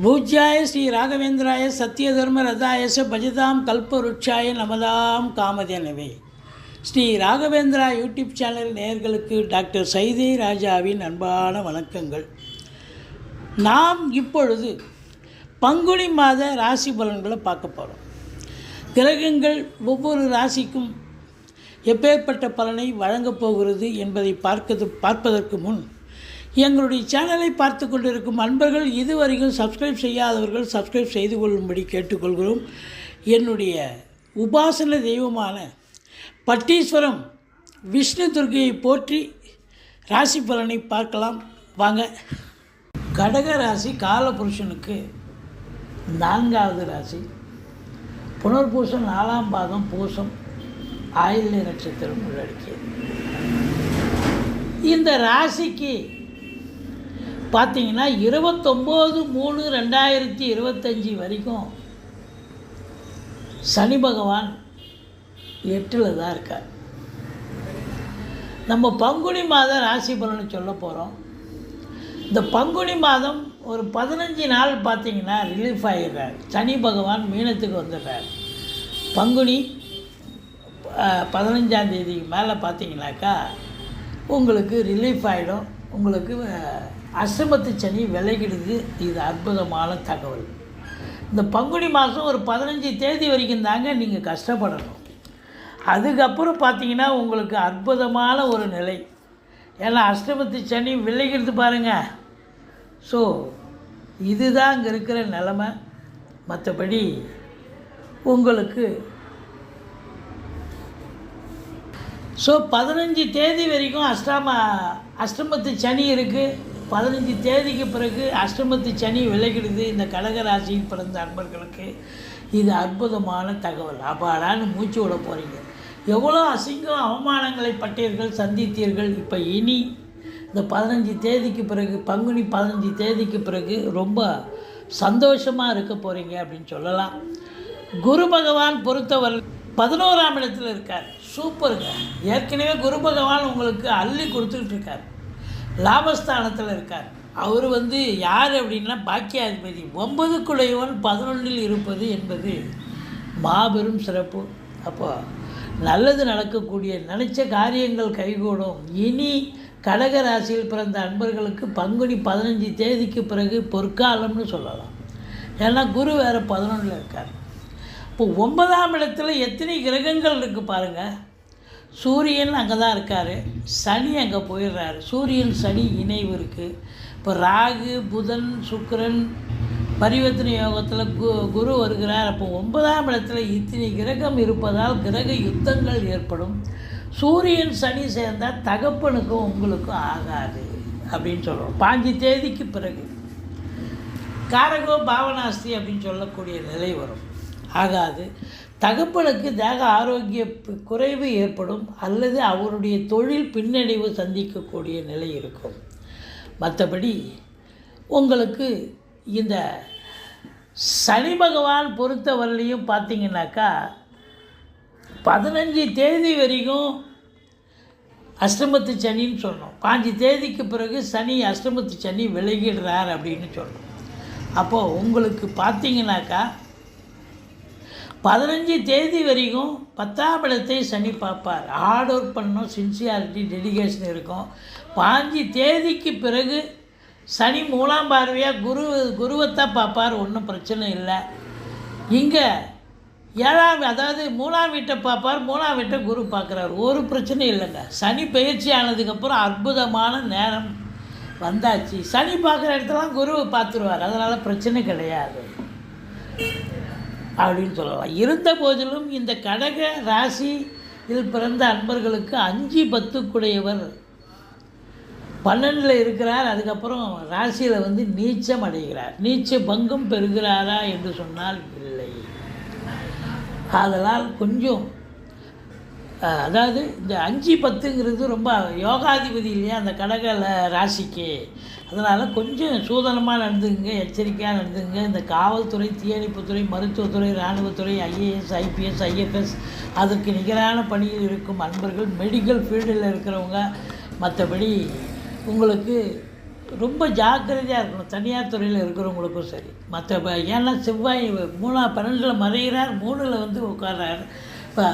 பூஜ்யாய ஸ்ரீ ராகவேந்திராய சத்யதர்ம ரதாயச பஜதாம் கல்பருட்சாய நமதாம் காமதேனவே. ஸ்ரீ ராகவேந்திரா யூடியூப் சேனல் நேயர்களுக்கு டாக்டர் சைதே ராஜாவின் அன்பான வணக்கங்கள். நாம் இப்பொழுது பங்குனி மாத ராசி பலன்களை பார்க்க போகிறோம் கிரகங்கள் ஒவ்வொரு ராசிக்கும் எப்பேற்பட்ட பலனை வழங்கப் போகிறது என்பதை பார்க்கது பார்ப்பதற்கு முன் எங்களுடைய சேனலை பார்த்து கொண்டிருக்கும் அன்பர்கள் இதுவரைக்கும் சப்ஸ்கிரைப் செய்யாதவர்கள் சப்ஸ்கிரைப் செய்து கொள்ளும்படி கேட்டுக்கொள்கிறோம். என்னுடைய உபாசன தெய்வமான பட்டீஸ்வரம் விஷ்ணு துர்க்கையை போற்றி ராசி பலனை பார்க்கலாம். வாங்க. கடக ராசி காலபுருஷனுக்கு நான்காவது ராசி. புனர்பூசம் நாலாம் பாதம் பூசம் ஆயுள்ய நட்சத்திரம் உள்ளடக்கியது. இந்த ராசிக்கு பார்த்தீங்கன்னா இருபத்தொம்போது மூணு ரெண்டாயிரத்தி இருபத்தஞ்சி வரைக்கும் சனி பகவான் எட்டில் தான் இருக்கார். நம்ம பங்குனி மாதம் ராசி பலனை சொல்ல போகிறோம் இந்த பங்குனி மாதம் ஒரு பதினஞ்சு நாள் பார்த்தீங்கன்னா ரிலீஃப் ஆகிடுறார் சனி பகவான் மீனத்துக்கு வந்துடுறார். பங்குனி பதினஞ்சாந்தேதிக்கு மேலே பார்த்தீங்கன்னாக்கா உங்களுக்கு ரிலீஃப் ஆகிடும் உங்களுக்கு அஹ், அஷ்டமத்து சனி விலகிடுது. இது அற்புதமான தகவல். இந்த பங்குனி மாதம் ஒரு பதினஞ்சு தேதி வரைக்கும் தாங்க நீங்கள் கஷ்டப்படணும். அதுக்கப்புறம் பார்த்தீங்கன்னா உங்களுக்கு அற்புதமான ஒரு நிலை. ஏன்னா அஷ்டமத்து சனி விலகிடுது பாருங்கள் ஸோ இதுதான் அங்கே இருக்கிற நிலமை. மற்றபடி உங்களுக்கு ஸோ பதினஞ்சு தேதி வரைக்கும் அஷ்டம அஷ்டமத்து சனி இருக்குது பதினஞ்சு தேதிக்கு பிறகு அஷ்டமத்து சனி விலகிடுது. இந்த கடகராசியில் பிறந்த அன்பர்களுக்கு இது அற்புதமான தகவல். அப்பாடான்னு மூச்சு விட போகிறீங்க எவ்வளோ அசிங்கம் அவமானங்களை பட்டீர்கள் சந்தித்தீர்கள். இப்போ இனி இந்த பதினஞ்சு தேதிக்கு பிறகு பங்குனி பதினஞ்சு தேதிக்கு பிறகு ரொம்ப சந்தோஷமாக இருக்க போகிறீங்க அப்படின்னு சொல்லலாம். குரு பகவான் பொறுத்தவரை பதினோராம் இடத்துல இருக்கார். சூப்பருங்க. ஏற்கனவே குரு பகவான் உங்களுக்கு அள்ளி கொடுத்துக்கிட்டு இருக்கார். லாபஸ்தானத்தில் இருக்கார். அவர் வந்து யார் அப்படின்னா பாக்கியாதிபதி. ஒன்பது ஒன்பதுக்குடையவன் பதினொன்றில் இருப்பது என்பது மாபெரும் சிறப்பு. அப்போ நல்லது நடக்கக்கூடிய நினைச்ச காரியங்கள் கைகூடும். இனி கடக ராசியில் பிறந்த அன்பர்களுக்கு பங்குனி பதினஞ்சு தேதிக்கு பிறகு பொற்காலம்னு சொல்லலாம். ஏன்னா குரு வேறு பதினொன்றில் இருக்கார். இப்போ ஒன்பதாம் இடத்துல எத்தனை கிரகங்கள் இருக்குது பாருங்கள் சூரியன் அங்கே தான் இருக்கார். சனி அங்கே போயிடுறாரு. சூரியன் சனி இணைவு இருக்குது இப்போ ராகு புதன் சுக்கரன் பரிவர்த்தனை யோகத்தில் கு குரு வருகிறார். அப்போ ஒன்பதாம் இடத்துல இத்தனை கிரகம் இருப்பதால் கிரக யுத்தங்கள் ஏற்படும். சூரியன் சனி சேர்ந்தால் தகப்பனுக்கும் உங்களுக்கும் ஆகாது அப்படின்னு சொல்கிறோம் பாஞ்சு தேதிக்கு பிறகு. காரகோ பாவனாஸ்தி அப்படின்னு சொல்லக்கூடிய நிலை வரும். ஆகாது. தகப்பனுக்கு தேக ஆரோக்கிய குறைவு ஏற்படும் அல்லது அவருடைய தொழில் பின்னடைவு சந்திக்கக்கூடிய நிலை இருக்கும். மற்றபடி உங்களுக்கு இந்த சனி பகவான் பொறுத்தவரையிலையும் பார்த்தீங்கன்னாக்கா பதினஞ்சு தேதி வரைக்கும் அஷ்டமத்து சனின்னு சொன்னோம் பாஞ்சு தேதிக்கு பிறகு சனி அஷ்டமத்து சனி விலகிடுறார் அப்படின்னு சொன்னோம் அப்போது உங்களுக்கு பார்த்தீங்கன்னாக்கா பதினஞ்சு தேதி வரைக்கும் பத்தாம் இடத்தை சனி பார்ப்பார். ஹார்ட் ஒர்க் பண்ணணும் சின்சியாரிட்டி டெடிகேஷன் இருக்கும். பாஞ்சு தேதிக்கு பிறகு சனி மூலாம் பார்வையாக குரு குருவைத்தான் பார்ப்பார். ஒன்றும் பிரச்சனை இல்லை. இங்கே ஏழாம் அதாவது மூணாம் வீட்டை பார்ப்பார் மூணாம் வீட்டை குரு பார்க்குறாரு. ஒரு பிரச்சனையும் இல்லைங்க. சனி பயிற்சி ஆனதுக்கப்புறம் அற்புதமான நேரம் வந்தாச்சு. சனி பார்க்குற இடத்துலாம் குருவை பார்த்துருவார். அதனால் பிரச்சனை கிடையாது. அப்படின்னு சொல்லலாம். இருந்த போதிலும் இந்த கடக ராசி இதில் பிறந்த அன்பர்களுக்கு அஞ்சு பத்துக்குடையவர். பன்னெண்டில் இருக்கிறார் அதுக்கப்புறம் ராசியில் வந்து நீச்சம் அடைகிறார். நீச்ச பங்கும் பெறுகிறாரா என்று சொன்னால் இல்லை. அதனால் கொஞ்சம் அதாவது இந்த அஞ்சு பத்துங்கிறது ரொம்ப யோகாதிபதி இல்லையா அந்த கடக ராசிக்கு. அதனால் கொஞ்சம் சூதனமாக நடந்துக்குங்க எச்சரிக்கையாக நடந்துக்குங்க. இந்த காவல்துறை தீயணைப்புத்துறை மருத்துவத்துறை இராணுவத்துறை ஐஏஎஸ் ஐபிஎஸ் ஐஎஃப்எஸ் அதற்கு நிகரான பணியில் இருக்கும் அன்பர்கள் மெடிக்கல் ஃபீல்டில் இருக்கிறவங்க மற்றபடி உங்களுக்கு ரொம்ப ஜாக்கிரதையாக இருக்கணும். தனியார் துறையில் இருக்கிறவங்களுக்கும் சரி. மற்ற ஏன்னா செவ்வாய் மூணா பன்னெண்டில் மறைகிறார் மூணில் வந்து உட்கார்றார். இப்போ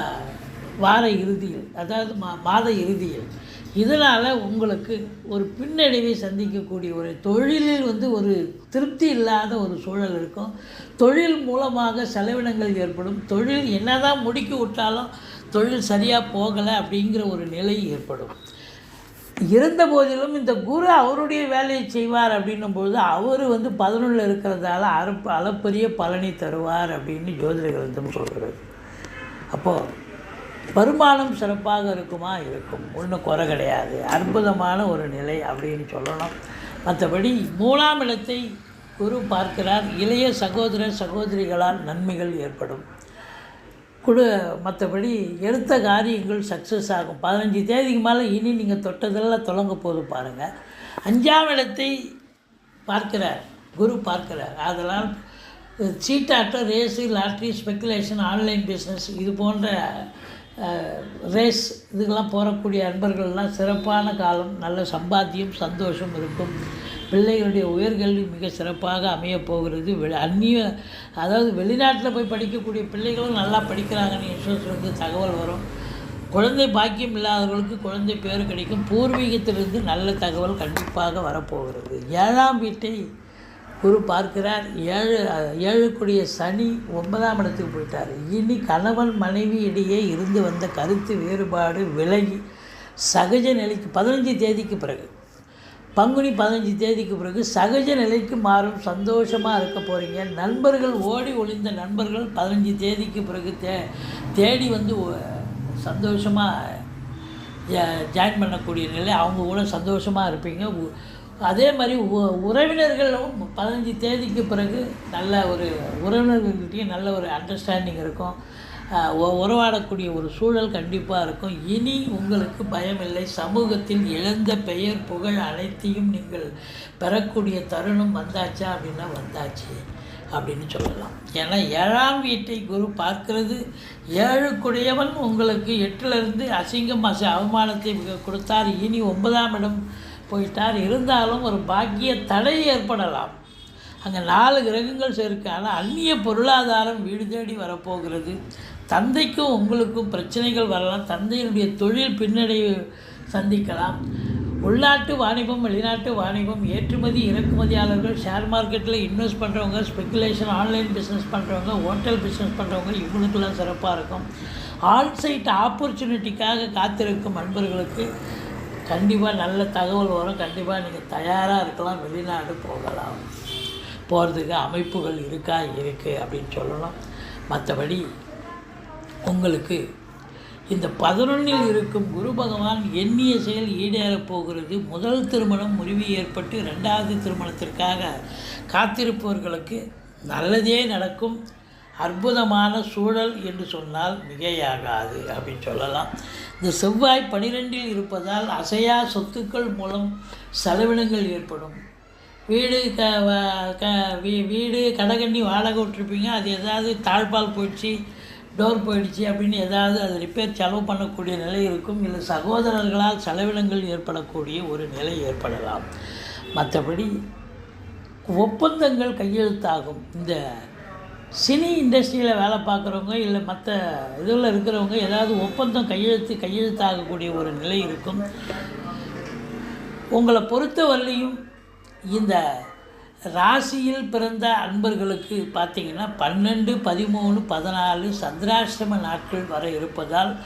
வார இறுதியில் அதாவது மா மாத இறுதியில். இதனால் உங்களுக்கு ஒரு பின்னடைவை சந்திக்கக்கூடிய ஒரு தொழிலில் வந்து ஒரு திருப்தி இல்லாத ஒரு சூழல் இருக்கும். தொழில் மூலமாக செலவினங்கள் ஏற்படும். தொழில் என்னதான் முடுக்கி விட்டாலும் தொழில் சரியாக போகலை அப்படிங்கிற ஒரு நிலை ஏற்படும். இருந்த போதிலும் இந்த குரு அவருடைய வேலையை செய்வார் அப்படின்னும் பொழுது அவர் வந்து பதினொன்றில் இருக்கிறதால அறுப்பு அளப்பரிய பலனை தருவார் அப்படின்னு ஜோதிட கிரந்தம் சொல்கிறது அப்போது வருமானம் சிறப்பாக இருக்குமா? இருக்கும். ஒன்றும் குறை கிடையாது. அற்புதமான ஒரு நிலை அப்படின்னு சொல்லணும். மற்றபடி மூணாம் இடத்தை குரு பார்க்கிறார். இளைய சகோதர சகோதரிகளால் நன்மைகள் ஏற்படும். குடு மற்றபடி எடுத்த காரியங்கள் சக்ஸஸ் ஆகும். பதினஞ்சு தேதிக்கு மேலே இனி நீங்கள் தொட்டதெல்லாம் தொடங்க போது பாருங்கள் அஞ்சாம் இடத்தை பார்க்கிறார். குரு பார்க்கிறார். அதனால் சீட்டாட்டம் race lottery speculation online business இது போன்ற ரேஸ் இதுக்கெல்லாம் போகக்கூடிய அன்பர்கள்லாம் சிறப்பான காலம் நல்ல சம்பாத்தியம் சந்தோஷம் இருக்கும். பிள்ளைகளுடைய உயர்கல்வி மிக சிறப்பாக அமையப்போகிறது வெளி அந்நிய அதாவது வெளிநாட்டில் போய் படிக்கக்கூடிய பிள்ளைகளும் நல்லா படிக்கிறாங்கன்னு இன்சூரன்ஸ்லேருந்து தகவல் வரும். குழந்தை பாக்கியம் இல்லாதவர்களுக்கு குழந்தை பேர் கிடைக்கும். பூர்வீகத்திலிருந்து நல்ல தகவல் கண்டிப்பாக வரப்போகிறது. ஏழாம் வீட்டை குரு பார்க்கிறார் ஏழு ஏழுக்குடிய சனி ஒன்பதாம் இடத்துக்கு போயிட்டார். இனி கணவன் மனைவி இடையே இருந்து வந்த கருத்து வேறுபாடு விலகி சகஜ நிலைக்கு பதினஞ்சு தேதிக்கு பிறகு பங்குனி பதினஞ்சு தேதிக்கு பிறகு சகஜ நிலைக்கு மாறும் சந்தோஷமாக இருக்க போகிறீங்க நண்பர்கள் ஓடி ஒளிந்த நண்பர்கள் பதினஞ்சு தேதிக்கு பிறகு தே தேடி வந்து சந்தோஷமாக ஜாயின் பண்ணக்கூடிய நிலை அவங்க கூட சந்தோஷமாக இருப்பீங்க. உ- அதே மாதிரி உ உறவினர்களும் பதினஞ்சு தேதிக்கு பிறகு நல்ல ஒரு உறவினர்கள்கிட்டையும் நல்ல ஒரு அண்டர்ஸ்டாண்டிங் இருக்கும். உறவாடக்கூடிய ஒரு சூழல் கண்டிப்பாக இருக்கும். இனி உங்களுக்கு பயமில்லை சமூகத்தில் இழந்த பெயர் புகழ் அனைத்தையும் நீங்கள் பெறக்கூடிய தருணம் வந்தாச்சா அப்படின்னா வந்தாச்சு அப்படின்னு சொல்லலாம். ஏன்னா ஏழாம் வீட்டை குரு பார்க்கிறது ஏழுக்குடையவன் உங்களுக்கு எட்டிலிருந்து அசிங்கம் அச அவமானத்தை மிக கொடுத்தார். இனி ஒன்பதாம் இடம் போயிட்டார். இருந்தாலும் ஒரு பாக்கிய தடை ஏற்படலாம். அங்கே நாலு கிரகங்கள் சேர்க்க. ஆனால் அந்நிய பொருளாதாரம் வீடு தேடி வரப்போகிறது. தந்தைக்கும் உங்களுக்கும் பிரச்சனைகள் வரலாம். தந்தையினுடைய தொழில் பின்னடைவு சந்திக்கலாம். உள்நாட்டு வாணிபம் வெளிநாட்டு வாணிபம் ஏற்றுமதி இறக்குமதியாளர்கள் ஷேர் மார்க்கெட்டில் இன்வெஸ்ட் பண்ணுறவங்க ஸ்பெக்குலேஷன் ஆன்லைன் பிஸ்னஸ் பண்ணுறவங்க ஹோட்டல் பிஸ்னஸ் பண்ணுறவங்க இவங்களுக்கெல்லாம் சிறப்பாக இருக்கும். ஆன்சைட் ஆப்பர்ச்சுனிட்டிக்காக காத்திருக்கும் நண்பர்களுக்கு கண்டிப்பாக நல்ல தகவல் வரும். கண்டிப்பாக நீங்கள் தயாராக இருக்கலாம். வெளிநாடு போகலாம். போகிறதுக்கு அமைப்புகள் இருக்கா? இருக்குது அப்படின்னு சொல்லணும். மற்றபடி உங்களுக்கு இந்த பதினொன்றில் இருக்கும் குரு பகவான் எண்ணிய செயல் ஈடேறப் போகிறது. முதல் திருமணம் முறிவு ஏற்பட்டு ரெண்டாவது திருமணத்திற்காக காத்திருப்பவர்களுக்கு நல்லதே நடக்கும். அற்புதமான சூழல் என்று சொன்னால் மிகையாகாது அப்படின்னு சொல்லலாம். இந்த செவ்வாய் பனிரெண்டில் இருப்பதால் அசையா சொத்துக்கள் மூலம் செலவினங்கள் ஏற்படும். வீடு க வ- க வீ- வீடு கடகண்ணி வாடகை விட்ருப்பீங்க அது ஏதாவது தாழ்பால் போயிடுச்சு டோர் போயிடுச்சு அப்படின்னு ஏதாவது அது ரிப்பேர் செலவு பண்ணக்கூடிய நிலை இருக்கும். இல்லை சகோதரர்களால் செலவினங்கள் ஏற்படக்கூடிய ஒரு நிலை ஏற்படலாம். மற்றபடி ஒப்பந்தங்கள் கையெழுத்தாகும். இந்த சினி இண்டஸ்ட்ரியில் வேலை பார்க்குறவங்க இல்லை மற்ற இதில் இருக்கிறவங்க ஏதாவது ஒப்பந்தம் கையெழுத்து கையெழுத்தாகக்கூடிய ஒரு நிலை இருக்கும். உங்களை பொறுத்தவரையிலையும் இந்த ராசியில் பிறந்த அன்பர்களுக்கு பார்த்தீங்கன்னா பன்னெண்டு பதிமூணு பதினாலு சந்திராஷ்டம நாட்கள் வர இருப்பதால்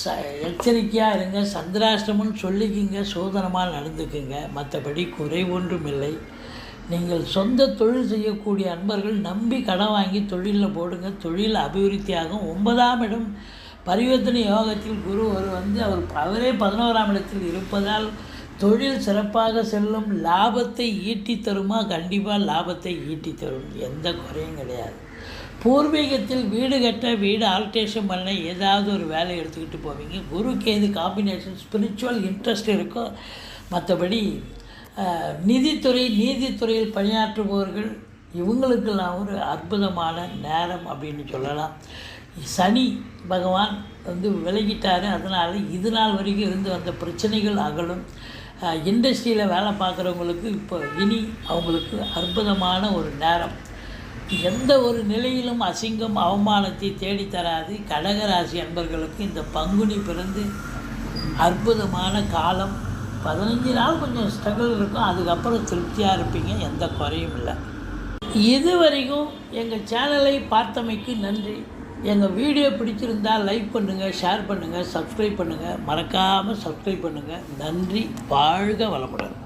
ச எச்சரிக்கையாக இருங்க. சந்திராஷ்டமம்னு சொல்லிக்கிங்க சோதனமாக நடந்துக்குங்க. மற்றபடி குறை ஒன்றும் இல்லை நீங்கள் சொந்த தொழில் செய்யக்கூடிய அன்பர்கள் நம்பி கடன் வாங்கி தொழிலில் போடுங்க. தொழில் அபிவிருத்தியாகும். ஒன்பதாம் இடம் பரிவர்த்தனை யோகத்தில் குரு ஒரு வந்து அவர் அவரே பதினோராம் இடத்தில் இருப்பதால் தொழில் சிறப்பாக செல்லும். லாபத்தை ஈட்டி தருமா? கண்டிப்பாக லாபத்தை ஈட்டி தரும். எந்த குறையும் கிடையாது. பூர்வீகத்தில் வீடு கட்ட வீடு ஆல்ட்ரேஷன் பண்ண ஏதாவது ஒரு வேலை எடுத்துக்கிட்டு போவீங்க. Guru Ketu combination spiritual interest இருக்கும் மற்றபடி நிதித்துறை நீதித்துறையில் பணியாற்றுபவர்கள் இவங்களுக்கெல்லாம் ஒரு அற்புதமான நேரம் அப்படின்னு சொல்லலாம். சனி பகவான் வந்து விலகிட்டார். அதனால் இது நாள் வரைக்கும் இருந்து வந்த பிரச்சனைகள் அகலும். இண்டஸ்ட்ரியில் வேலை பார்க்குறவங்களுக்கு இப்போ இனி அவங்களுக்கு அற்புதமான ஒரு நேரம். எந்த ஒரு நிலையிலும் அசிங்கம் அவமானத்தை தேடித்தராது கடகராசி அன்பர்களுக்கு இந்த பங்குனி பிறந்து அற்புதமான காலம். பதினஞ்சு நாள் கொஞ்சம் ஸ்ட்ரகிள் இருக்கும். அதுக்கப்புறம் திருப்தியாக இருப்பீங்க. எந்த குறையும் இல்லை. இது வரைக்கும் எங்கள் சேனலை பார்த்தமைக்கு நன்றி. எங்கள் வீடியோ பிடிச்சிருந்தால் லைக் பண்ணுங்கள் ஷேர் பண்ணுங்கள் சப்ஸ்கிரைப் பண்ணுங்கள் மறக்காமல் சப்ஸ்கிரைப் பண்ணுங்கள் நன்றி. வாழ்க வளமுடன்.